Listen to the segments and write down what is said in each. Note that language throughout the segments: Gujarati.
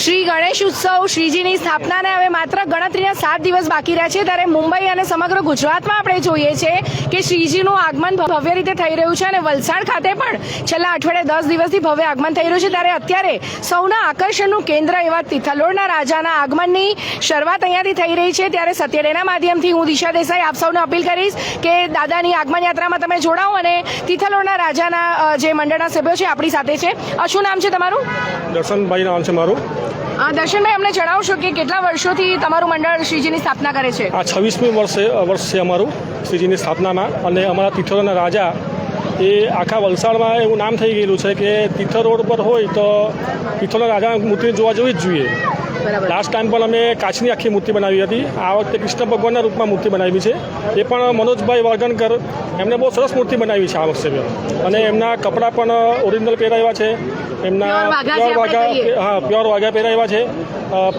શ્રી ગણેશ ઉત્સવ શ્રીજીની સ્થાપનાને હવે માત્ર ગણતરીના સાત દિવસ બાકી રહ્યા છે, ત્યારે મુંબઈ અને સમગ્ર ગુજરાતમાં આપણે જોઈએ છે કે શ્રીજીનું આગમન ભવ્ય રીતે થઈ રહ્યું છે અને વલસાડ ખાતે પણ છેલ્લા અઠવાડિયે દસ દિવસથી ભવ્ય આગમન થઈ રહ્યું છે, ત્યારે અત્યારે સૌના આકર્ષણનું કેન્દ્ર એવા તિથલોડના રાજાના આગમનની શરૂઆત અહીંયાથી થઈ રહી છે, ત્યારે સત્યડેના માધ્યમથી હું દિશા દેસાઈ આપ સૌને અપીલ કરીશ કે દાદાની આગમન યાત્રામાં તમે જોડાઓ અને તિથલોડના રાજાના જે મંડળના સભ્યો છે, આપણી સાથે છે. શું નામ છે તમારું? દર્શનભાઈ નામ છે મારું. દર્શનભાઈ, અમને જણાવશો કે કેટલા વર્ષોથી તમારું મંડળ શ્રીજીની સ્થાપના કરે છે? આ છવ્વીસમી વર્ષે વર્ષ છે અમારું શ્રીજીની સ્થાપનામાં અને અમારા તીર્થોના રાજા એ આખા વલસાડમાં એવું નામ થઈ ગયેલું છે કે તિથલ રોડ પર હોય તો તિથોરના રાજાની મૂર્તિ જોવા જવી જ જોઈએ. લાસ્ટ ટાઈમ પણ અમે કાચની આખી મૂર્તિ બનાવી હતી. આ વખતે કૃષ્ણ ભગવાનના રૂપમાં મૂર્તિ બનાવી છે. એ પણ મનોજભાઈ વાગણકર એમને બહુ સરસ મૂર્તિ બનાવી છે આ વખતે અને એમના કપડાં પણ ઓરિજિનલ પહેરાવ્યા છે. એમના પ્યોર વાઘા હા પ્યોર વાઘા પહેરાવ્યા છે.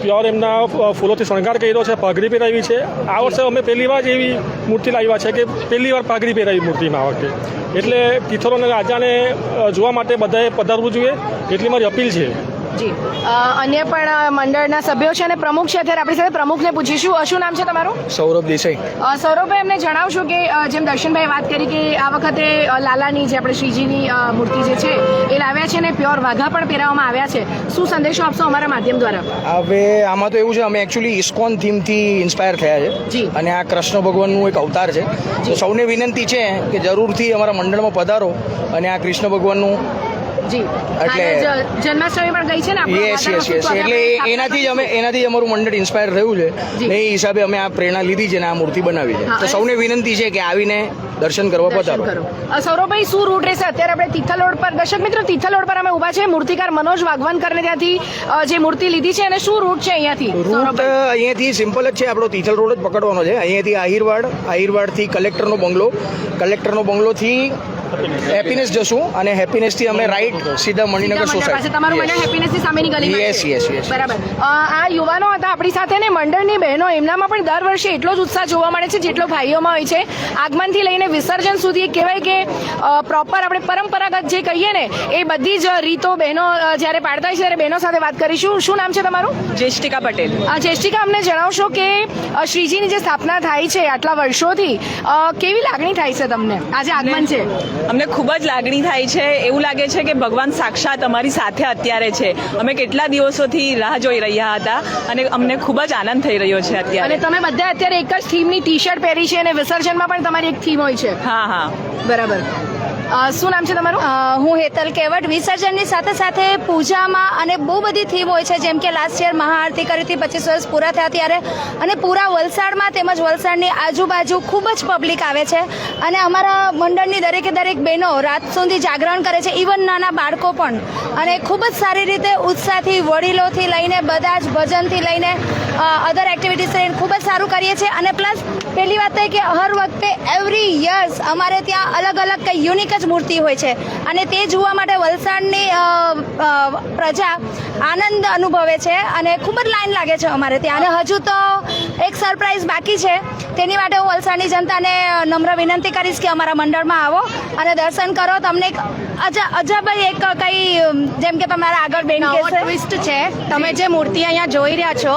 પ્યોર એમના ફૂલોથી શણગાર કર્યો છે પાઘડી પહેરાવી છે. આ વર્ષે અમે પહેલી વાર જ એવી મૂર્તિ લાવ્યા છે કે પહેલી વાર પાઘડી પહેરાવી મૂર્તિમાં આ વખતે. એટલે તિથરોને રાજાને જોવા માટે બધાએ પધારવું જોઈએ. એટલી મારી અપીલ છે. જી. અન્ય પણ મંડળના સભ્યો છે અને પ્રમુખ છે અત્યારે આપણી સાથે પ્રમુખને પૂછીશું. શું નામ છે તમારું? સૌરભ દેસાઈ. સૌરભભાઈ અમને જણાવશો કે જેમ દર્શનભાઈ વાત કરી કે આ વખતે લાલાની જે આપણે શ્રીજીની મૂર્તિ જે છે એ લાવ્યા છે અને પ્યોર વાઘા પણ પહેરાવવામાં આવ્યા છે. શું સંદેશો આપશો અમારા માધ્યમ દ્વારા? હવે આમાં તો એવું છે અમે એકચ્યુઅલી ઇસ્કોન થીમથી ઇન્સ્પાયર થયા છે. જી. અને આ કૃષ્ણ ભગવાનનું એક અવતાર છે. તો સૌને વિનંતી છે કે જરૂરથી અમારા મંડળમાં પધારો અને આ કૃષ્ણ ભગવાનનું જી. એટલે- જન્માષ્ટમી પણ ગઈ છે ને યસ યસ યસ એટલે એનાથી જ અમે એનાથી અમારું મંડળ ઇન્સ્પાયર થયું છે. ને એ હિસાબે અમે આ પ્રેરણા લીધી છે ને આ મૂર્તિ બનાવી છે. તો સૌને વિનંતી છે કે આવીને દર્શન કરવા પધારો. સૌરભભાઈ શું રૂટ રહેશે? અત્યારે આપણે તિથલ રોડ પર દર્શક મિત્રો તિથલ રોડ પર અમે ઊભા છે મૂર્તિકાર મનોજ વાઘવાનકરને ત્યાંથી જે મૂર્તિ લીધી છે અને શું રૂટ છે અહીંયાથી? રૂટ અહીંયાથી સિમ્પલ જ છે. આપણો તિથલ રોડ જ પકડવાનો છે. અહીંયાથી આહિરવાડ આહિરવાડથી કલેક્ટરનો બંગલો. કલેક્ટરનો બંગલોથી હેપીનેસ જશું અને હેપીનેસથી અમે રાઈટ સીધા મણિનગર સોસાયટી તમારું મને હેપીનેસની સામેની ગલી યસ યસ yes. બરાબર. આ યુવાનો હતા આપણી સાથે ને મંડળની બહેનો એમનામાં પણ દર વર્ષે એટલો જ ઉત્સાહ જોવા મળે છે જેટલો ભાઈઓમાં હોય છે. આગમનથી લઈને વિસર્જન સુધી કહેવાય કે પ્રોપર આપણે પરંપરાગત જે કહીએ ને એ બધી જ રીતો બહેનો જ્યારે પાડતા હોય છે ત્યારે બહેનો સાથે વાત કરીશું. શું નામ છે તમારું? જેષ્ટિકા પટેલ. જેષ્ટિકા અમને જણાવશો કે શ્રીજીની જે સ્થાપના થાય છે આટલા વર્ષોથી કેવી લાગણી થાય છે તમને? આજે આગમન છે. અમને ખૂબ જ લાગણી થાય છે. એવું લાગે છે કે ભગવાન સાક્ષાત અમારી સાથે અત્યારે છે. અમે કેટલા દિવસોથી રાહ જોઈ રહ્યા હતા અને અમને ખૂબ જ આનંદ થઈ રહ્યો છે અને અત્યારે તમે બધા અત્યારે એક જ થીમની ટી શર્ટ પહેરી છે અને વિસર્જનમાં પણ તમારી એક થીમ હોય છે. હા હા. બરાબર. શું નામ છે તમારું? હું હેતલ કેવટ, વિસર્જનની સાથે સાથે પૂજામાં અને બહુ બધી થીમ હોય છે, જેમ કે લાસ્ટ યર મહાઆરતી કરી હતી, પચીસ વર્ષ પૂરા થયા ત્યારે. અને પૂરા વલસાડમાં તેમજ વલસાડની આજુબાજુ ખૂબ જ પબ્લિક આવે છે. અને અમારા મંડળની દરેકે દરેક બહેનો રાત સુધી જાગરણ કરે છે ઇવન નાના બાળકો પણ. અને ખૂબ જ સારી રીતે ઉત્સાહથી, વડીલોથી લઈને, બધા જ ભજનથી લઈને અધર એક્ટિવિટીઝ લઈને ખૂબ જ સારું કરીએ છીએ. અને પ્લસ પહેલી વાત એ કે, હર વખતે એવરી યર્સ અમારે ત્યાં અલગ અલગ કંઈ યુનિક જ મૂર્તિ હોય છે. અને તે જોવા માટે વલસાડની પ્રજા આનંદ અનુભવે છે અને ખૂબ જ લાઈન લાગે છે અમારે ત્યાં. અને હજુ તો એક સરપ્રાઈઝ બાકી છે. તેની માટે હું વલસાડની જનતાને નમ્ર વિનંતી કરીશ કે અમારા મંડળમાં આવો અને દર્શન કરો. તમને એક અજા અજાભાઈ એક કંઈ જેમ કે તમારા આગળ બેન નવો ટ્વિસ્ટ છે. તમે જે મૂર્તિ અહીંયા જોઈ રહ્યા છો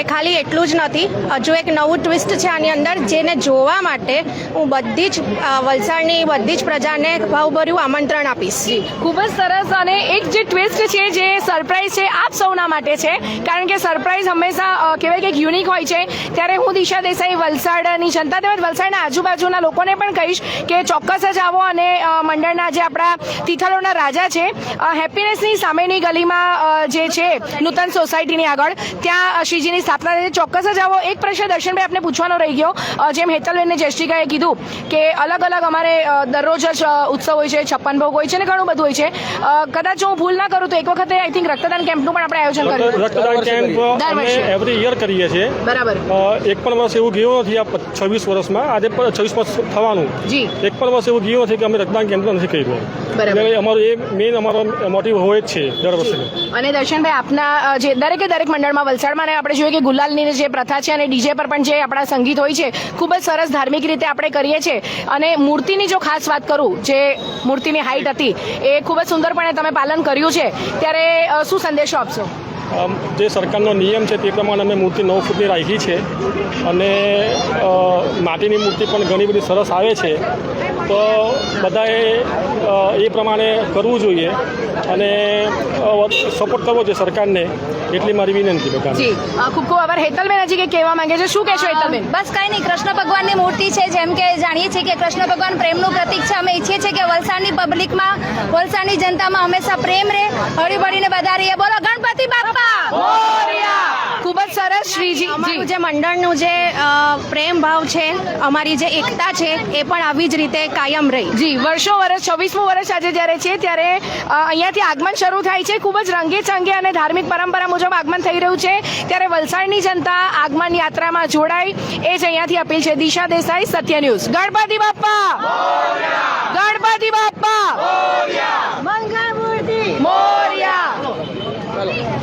એ ખાલી એટલું જ નથી. હજુ એક નવું ટ્વિસ્ટ છે આની અંદર જેને જોવા માટે હું બધી જ વલસાડની બધી જ પ્રજાને ભાવભર્યું આમંત્રણ આપીશ. ખૂબ જ સરસ અને એક જે ટ્વિસ્ટ છે જે સરપ્રાઈઝ છે આપ સૌના માટે છે. કારણ કે સરપ્રાઈઝ હંમેશા કહેવાય કે યુનિક હોય છે. ત્યારે હું દિશા દેસાઈ વલસાડની જનતા તેમજ વલસાડના આજુબાજુના લોકોને પણ કહીશ કે ચોક્કસ જ આવો અને મંડળના જે આપણા તિથલોના રાજા છે. હેપીનેસની સામેની ગલીમાં જે છે નૂતન સોસાયટીની આગળ ત્યાં શ્રીજીની સ્થાપના છે. ચોક્કસ જ આવો એક પ્રશ્ન દર્શનભાઈ આપને પૂછવાનો રહી ગયો. જેમ હેતલબેન ને જયશ્રીકાએ કીધું કે અલગ અલગ અમારે દરરોજ જ ઉત્સવ હોય છે છપ્પન ભોગ હોય છે ને ઘણું બધું હોય છે. કદાચ હું ભૂલ ના કરું તો એક વખતે આઈ થિંક રક્તદાન કેમ્પનું પણ આપણે આયોજન કર્યું રક્તદાન કેમ્પ અમે એવરી યર કરીએ છીએ. બરાબર. એક પણ વર્ષ એવું ગયું નથી આ છવ્વીસ વર્ષમાં. આજે પણ છવ્વીસ વર્ષ થવાનું. જી. એક પણ વર્ષ એવું ગયું નથી કે અમે રક્તદાન કેમ્પ નથી કર્યું. બરાબર. એટલે એ મેઇન અમારો મોટિવ હોય જ છે દર વર્ષે. અને દર્શનભાઈ આપના જે દરેકે દરેક મંડળમાં વલસાડમાં આપણે જોઈએ કે ગુલાલની જે પ્રથા છે અને ડીજે પર પણ જે આપણા સંગીત હોય છે ખૂબ જ સરસ ધાર્મિક રીતે આપણે કરીએ છીએ. અને મૂર્તિની જો ખાસ વાત કરું જે મૂર્તિની હાઇટ હતી એ ખૂબ જ સુંદરપણે તમે પાલન કર્યું છે. ત્યારે શું સંદેશો આપશો? જે સરકારનો નિયમ છે તે પ્રમાણે અમે મૂર્તિ નવ ફૂટની રાખી છે. અને માટીની મૂર્તિ પણ ઘણી બધી સરસ આવે છે. તો બધાએ એ પ્રમાણે કરવું જોઈએ. અને સપોર્ટ કરવો જોઈએ સરકારને. એટલી મારી વિનંતી બધાને. ખૂબ ખૂબ આભાર. હેતલબેન હજી કે કહેવા માંગે છે? શું કહેશો હેતલબેન? બસ કંઈ નહીં. કૃષ્ણ ભગવાનની મૂર્તિ છે જેમ કે જાણીએ છીએ કે કૃષ્ણ ભગવાન પ્રેમનું પ્રતીક છે. અમે ઈચ્છીએ છીએ કે વલસાડની પબ્લિકમાં વલસાડની જનતામાં હંમેશા પ્રેમ રહે હળીભળીને બધા રહીએ. બોલો ગણપતિ બાપા! ખૂબ જ સરસ શ્રીજી અમારું જે. મંડળનું જે પ્રેમ ભાવ છે અમારી જે એકતા છે એ પણ આવી જ રીતે કાયમ રહી. જી વર્ષો વર્ષ છવ્વીસમું વર્ષ આજે જ્યારે છે ત્યારે અહીંયાથી આગમન શરૂ થાય છે. ખૂબ જ રંગે ચંગે અને ધાર્મિક પરંપરા મુજબ આગમન થઈ રહ્યું છે. ત્યારે વલસાડની જનતા આગમન યાત્રામાં જોડાય એ જ અહીંયાથી અપીલ છે દિશા દેસાઈ સત્ય ન્યૂઝ. ગણપતિ બાપ્પા! ગણપતિ બાપ્પા! મોર્યા!